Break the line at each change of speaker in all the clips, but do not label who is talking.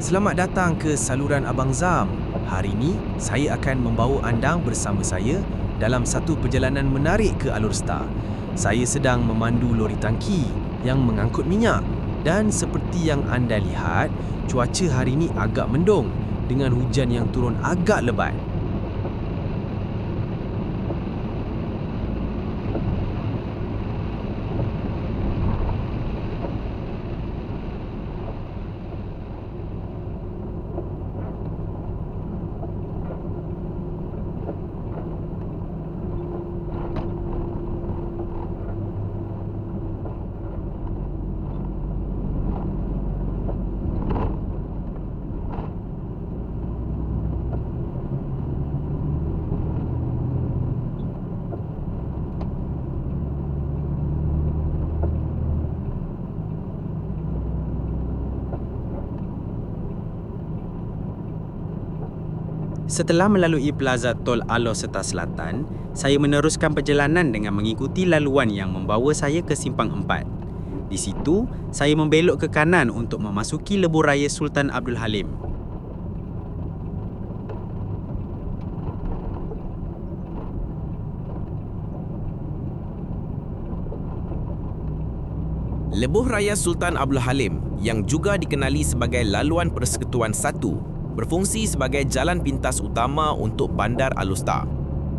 Selamat datang ke saluran Abang Zam. Hari ini saya akan membawa anda bersama saya dalam satu perjalanan menarik ke Alur Star. Saya sedang memandu lori tangki yang mengangkut minyak dan seperti yang anda lihat, cuaca hari ini agak mendung dengan hujan yang turun agak lebat. Setelah melalui Plaza Tol Alor Serta Selatan, saya meneruskan perjalanan dengan mengikuti laluan yang membawa saya ke Simpang 4. Di situ, saya membelok ke kanan untuk memasuki Lebuh Raya Sultan Abdul Halim.
Lebuh Raya Sultan Abdul Halim yang juga dikenali sebagai Laluan Persekutuan 1 berfungsi sebagai jalan pintas utama untuk Bandar Alustar.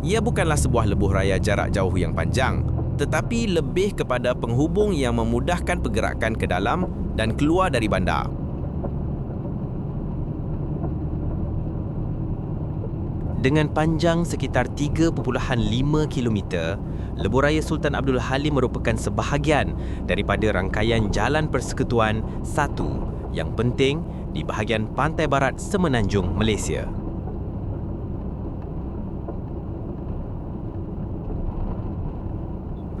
Ia bukanlah sebuah lebuh raya jarak jauh yang panjang, tetapi lebih kepada penghubung yang memudahkan pergerakan ke dalam dan keluar dari bandar.
Dengan panjang sekitar 3.5 km, Lebuh Raya Sultan Abdul Halim merupakan sebahagian daripada rangkaian Jalan Persekutuan 1 yang penting di bahagian pantai barat Semenanjung, Malaysia.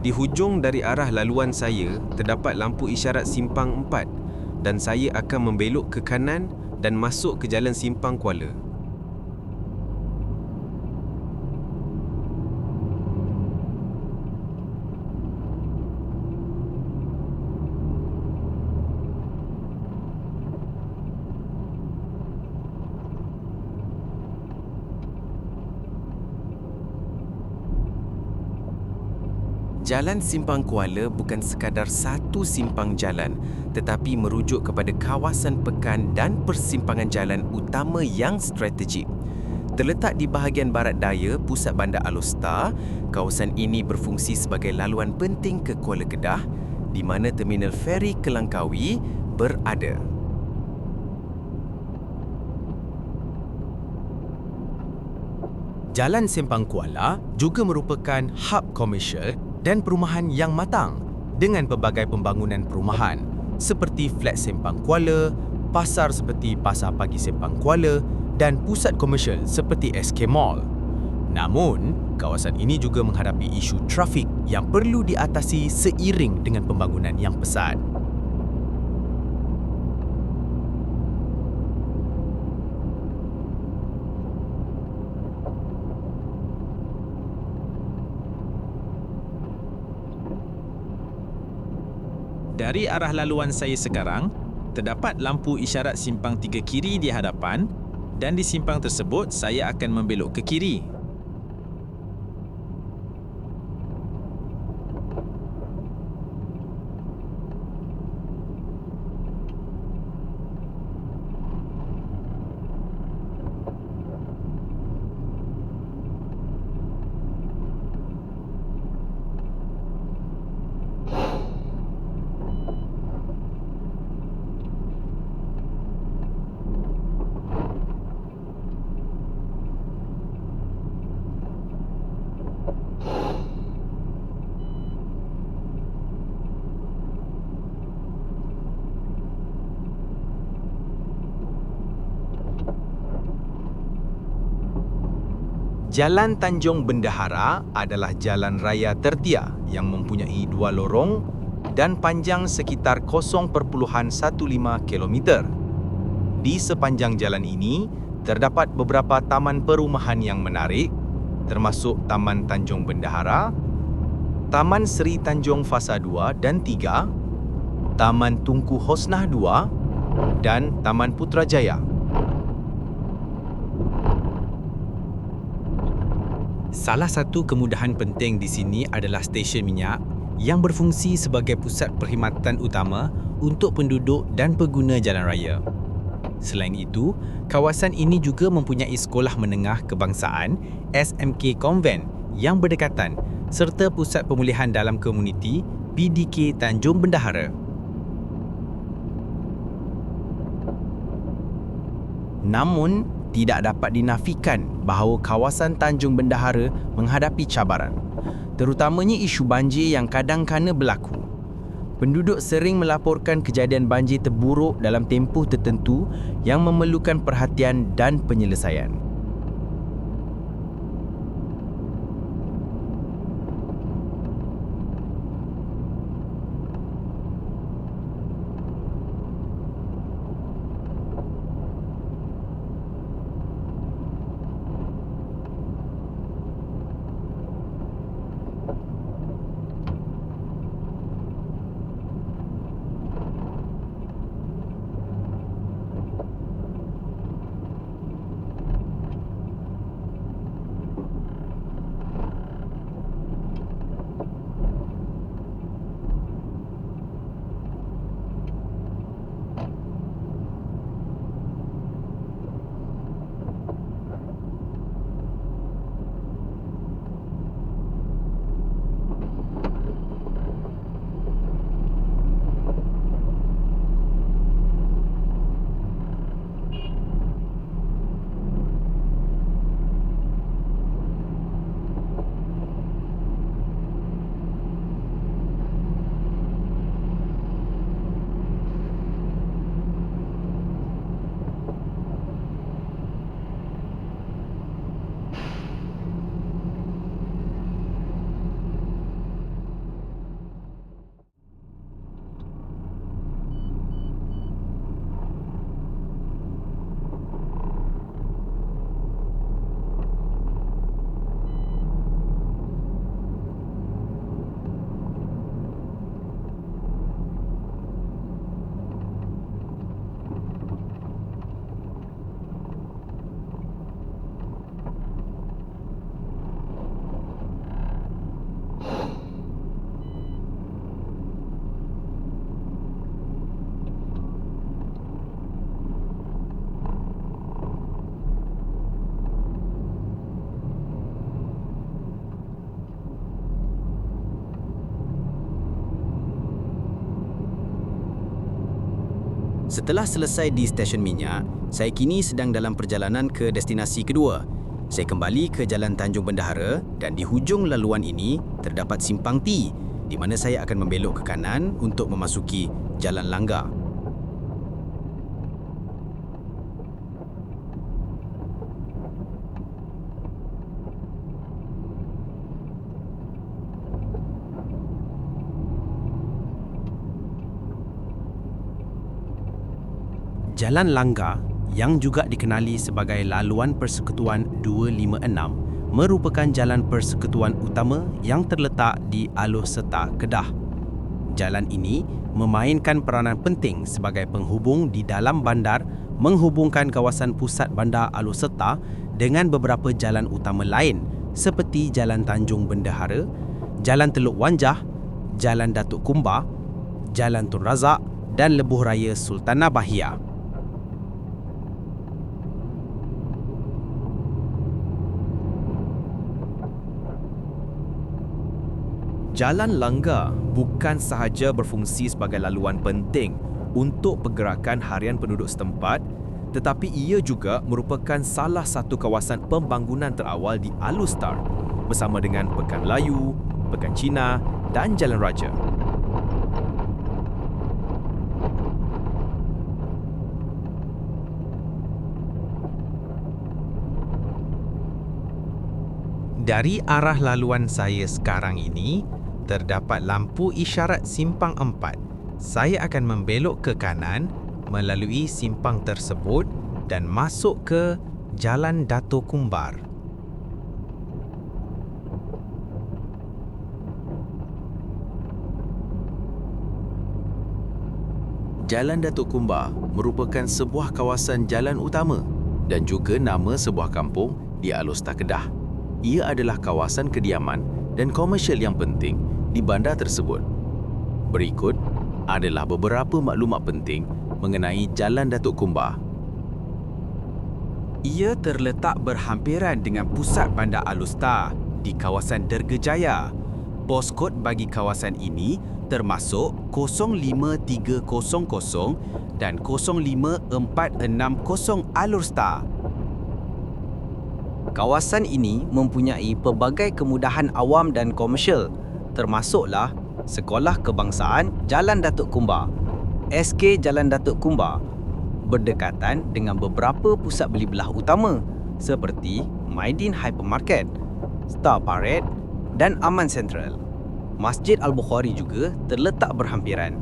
Di hujung dari arah laluan saya, terdapat lampu isyarat simpang 4 dan saya akan membelok ke kanan dan masuk ke jalan simpang Kuala. Jalan Simpang Kuala bukan sekadar satu simpang jalan tetapi merujuk kepada kawasan pekan dan persimpangan jalan utama yang strategik. Terletak di bahagian barat daya pusat bandar Alostar, kawasan ini berfungsi sebagai laluan penting ke Kuala Kedah di mana terminal feri Kelangkawi berada. Jalan Sempang Kuala juga merupakan hub komersial dan perumahan yang matang dengan pelbagai pembangunan perumahan seperti Flat Sempang Kuala, pasar seperti Pasar Pagi Sempang Kuala dan pusat komersial seperti SK Mall. Namun, kawasan ini juga menghadapi isu trafik yang perlu diatasi seiring dengan pembangunan yang pesat. Dari arah laluan saya sekarang, terdapat lampu isyarat simpang tiga kiri di hadapan dan di simpang tersebut saya akan membelok ke kiri. Jalan Tanjung Bendahara adalah jalan raya tertia yang mempunyai dua lorong dan panjang sekitar 0.15 km. Di sepanjang jalan ini, terdapat beberapa taman perumahan yang menarik termasuk Taman Tanjung Bendahara, Taman Seri Tanjung Fasa 2 dan 3, Taman Tunku Hosnah 2 dan Taman Putrajaya.
Salah satu kemudahan penting di sini adalah stesen minyak yang berfungsi sebagai pusat perkhidmatan utama untuk penduduk dan pengguna jalan raya. Selain itu, kawasan ini juga mempunyai sekolah menengah kebangsaan SMK Convent yang berdekatan serta pusat pemulihan dalam komuniti PDK Tanjung Bendahara.
Namun, tidak dapat dinafikan bahawa kawasan Tanjung Bendahara menghadapi cabaran, terutamanya isu banjir yang kadang-kadang berlaku. Penduduk sering melaporkan kejadian banjir terburuk dalam tempoh tertentu yang memerlukan perhatian dan penyelesaian.
Setelah selesai di stesen minyak, saya kini sedang dalam perjalanan ke destinasi kedua. Saya kembali ke Jalan Tanjung Bendahara dan di hujung laluan ini terdapat simpang T di mana saya akan membelok ke kanan untuk memasuki Jalan Langgar.
Jalan Langgar yang juga dikenali sebagai laluan persekutuan 256 merupakan jalan persekutuan utama yang terletak di Alor Serta, Kedah. Jalan ini memainkan peranan penting sebagai penghubung di dalam bandar menghubungkan kawasan pusat bandar Alor Serta dengan beberapa jalan utama lain seperti Jalan Tanjung Bendahara, Jalan Teluk Wanjah, Jalan Datuk Kumbar, Jalan Tun Razak dan Lebuh Raya Sultanah Bahia.
Jalan Langgar bukan sahaja berfungsi sebagai laluan penting untuk pergerakan harian penduduk setempat tetapi ia juga merupakan salah satu kawasan pembangunan terawal di Alustar bersama dengan Pekan Melayu, Pekan Cina dan Jalan Raja.
Dari arah laluan saya sekarang ini, terdapat lampu isyarat simpang 4. Saya akan membelok ke kanan melalui simpang tersebut dan masuk ke Jalan Dato Kumbar. Jalan Datuk Kumbar merupakan sebuah kawasan jalan utama dan juga nama sebuah kampung di Alustar Kedah. Ia adalah kawasan kediaman dan komersial yang penting di bandar tersebut. Berikut adalah beberapa maklumat penting mengenai Jalan Datuk Kumbar.
Ia terletak berhampiran dengan pusat bandar Alustar di kawasan Dergejaya. Poskod bagi kawasan ini termasuk 05300 dan 05460 Alustar.
Kawasan ini mempunyai pelbagai kemudahan awam dan komersial termasuklah Sekolah Kebangsaan Jalan Datuk Kumbar, SK Jalan Datuk Kumbar berdekatan dengan beberapa pusat beli belah utama seperti Maidin Hypermarket, Star Parade dan Aman Central. Masjid Al-Bukhari juga terletak berhampiran.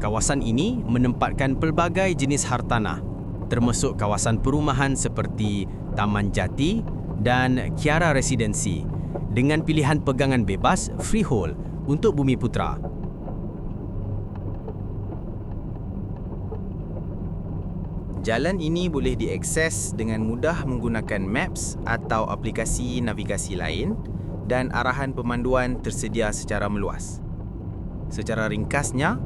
Kawasan ini menempatkan pelbagai jenis hartanah termasuk kawasan perumahan seperti Taman Jati dan Kiara Residency dengan pilihan pegangan bebas freehold untuk Bumi Putra. Jalan ini boleh diakses dengan mudah menggunakan maps atau aplikasi navigasi lain dan arahan pemanduan tersedia secara meluas. Secara ringkasnya,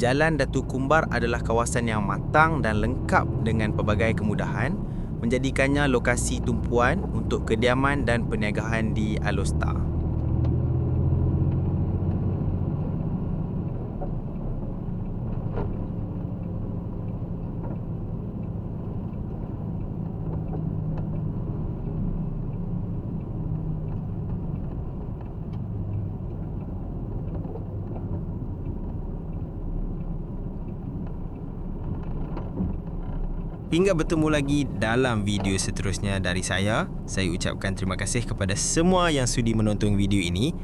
Jalan Datu Kumbar adalah kawasan yang matang dan lengkap dengan pelbagai kemudahan menjadikannya lokasi tumpuan untuk kediaman dan perniagaan di Alostar. Hingga bertemu lagi dalam video seterusnya dari saya. Saya ucapkan terima kasih kepada semua yang sudi menonton video ini